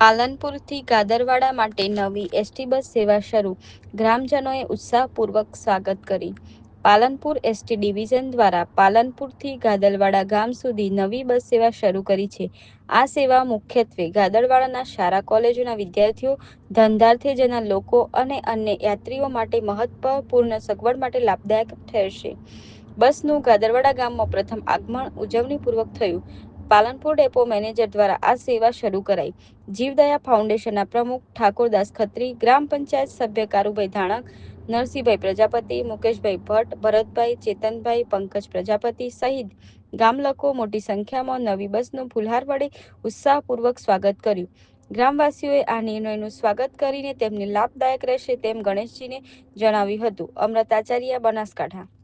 પાલનપુરથી ગાદરવાડા માટે નવી ST bus સેવા શરૂ, ગ્રામજનોએ ઉત્સાહપૂર્વક સ્વાગત કરી પાલનપુર એસટી ડિવિઝન દ્વારા પાલનપુરથી ગાદરવાડા ગામ સુધી નવી બસ સેવા શરૂ કરી છે. આ સેવા મુખ્યત્વે ગાદરવાડાના શાળા કોલેજોના વિદ્યાર્થીઓ, ધંધાર્થે જનાર લોકો અને અન્ય યાત્રીઓ માટે મહત્વપૂર્ણ સગવડ માટે લાભદાયક ઠરશે. બસનું ગાદરવાડા ગામમાં પ્રથમ આગમન ઉજવણીપૂર્વક થયું. પાલનપુર ડેપો મેનેજર દ્વારા આ સેવા શરૂ કરાઈ. જીવદયા ફાઉન્ડેશનના પ્રમુખ ઠાકોરદાસ ખત્રી, ગ્રામ પંચાયત સભ્ય કારુભાઈ ધાણક, નરસિંહભાઈ પ્રજાપતિ, મુકેશભાઈ ભટ્ટ, ભરતભાઈ, ચેતનભાઈ, પંકજ પ્રજાપતિ સહિત ગામલોકો મોટી સંખ્યામાં નવી બસનું ફુલહાર વડે ઉત્સાહપૂર્વક સ્વાગત કર્યું. ગ્રામવાસીઓએ આ નિર્ણયનું સ્વાગત કરીને તેમને લાભદાયક રહેશે તેમ ગણેશજીને જણાવ્યું હતું. આચાર્ય, બનાસકાંઠા।